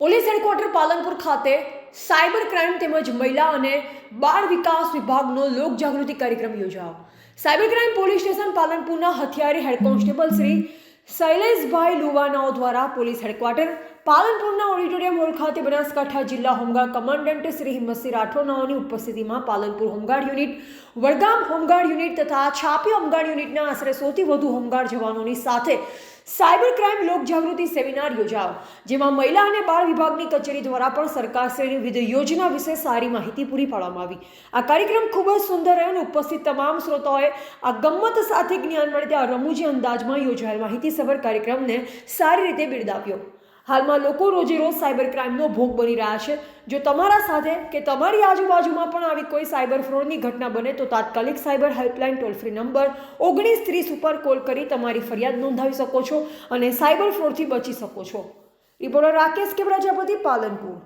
Police headquarter Palanpur ખાતે cyber crime તેમજ મહિલા અને બાળ વિકાસ વિભાગનો લોક જાગૃતિ કાર્યક્રમ યોજાયો. સાયબર ક્રાઇમ પોલીસ સ્ટેશન પાલનપુરના હથિયારી હેડ કોન્સ્ટેબલ શ્રી શૈલેષભાઈ લુવાનાઓ દ્વારા પોલીસ હેડક્વાર્ટર પાલનપુરના ઓડિટોરિયમ હોલ ખાતે બનાસકાંઠા જિલ્લા home guard commandant Shri Himmatsinh રાઠોડનાઓની ઉપસ્થિતિમાં Palanpur home guard unit, Vadgam home guard unit તથા છાપી હોમગાર્ડ યુનિટના આશરે સૌથી વધુ હોમગાર્ડ જવાનોની સાથે સાયબર ક્રાઇમ લોકજાગૃતિ સેમિનાર યોજાયો, જેમાં મહિલા અને બાળ વિભાગની કચેરી દ્વારા પણ સરકારશ્રીની વિવિધ યોજના વિશે સારી માહિતી પૂરી પાડવામાં આવી. આ કાર્યક્રમ ખૂબ જ સુંદર રહ્યો અને ઉપસ્થિત તમામ શ્રોતાઓએ આ ગમ્મત સાથે જ્ઞાન મળે ત્યાં રમૂજી અંદાજમાં યોજાયેલ માહિતીસભર કાર્યક્રમને સારી રીતે બિરદાવ્યો. હાલમાં લોકો રોજે રોજ સાયબર ક્રાઇમનો ભોગ બની રહ્યા છે. જો તમારા સાથે કે તમારી આજુબાજુમાં પણ આવી કોઈ સાયબર ફ્રોડની ઘટના બને તો તાત્કાલિક cyber helpline toll free number ઓગણીસ ત્રીસ ઉપર કોલ કરી તમારી ફરિયાદ નોંધાવી શકો છો અને સાયબર ફ્રોડથી બચી શકો છો. રિપોર્ટર રાકેશ કે પ્રજાપતિ પાલનપુર.